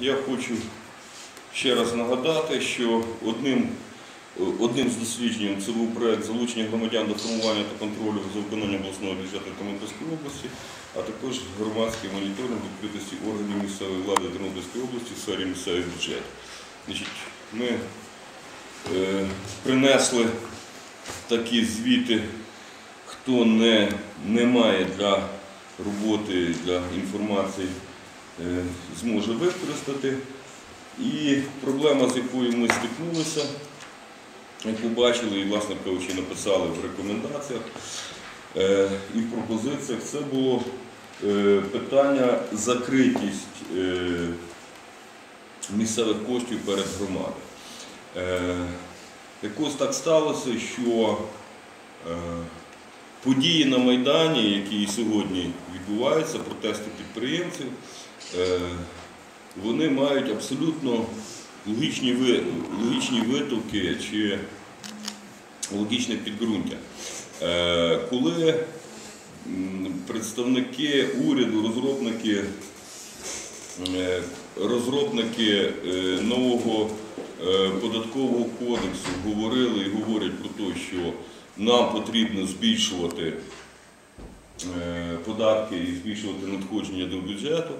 Я хочу ще раз нагадати, що одним, одним з досліджень це був проект залучення громадян до формування та контролю за виконанням обласного бюджету Тернопільської області, а також громадський моніторинг відкритості органів місцевої влади Тернопільської області в сфері місцевих бюджетів. Ми е, принесли такі звіти, хто не, не має для роботи, для інформації, зможе використати. І проблема, з якою ми стикнулися, як ви бачили, і, власне кажучи, написали в рекомендаціях е, і в пропозиціях, це було е, питання закритість е, місцевих коштів перед громадою. Е, Якось так сталося, що е, події на Майдані, які і сьогодні відбуваються, протести підприємців, е, вони мають абсолютно логічні, логічні витоки чи логічне підґрунтя. Е, Коли представники уряду, розробники, е, розробники нового податкового кодексу говорили і говорять про те, що нам потрібно збільшувати е, податки і збільшувати надходження до бюджету,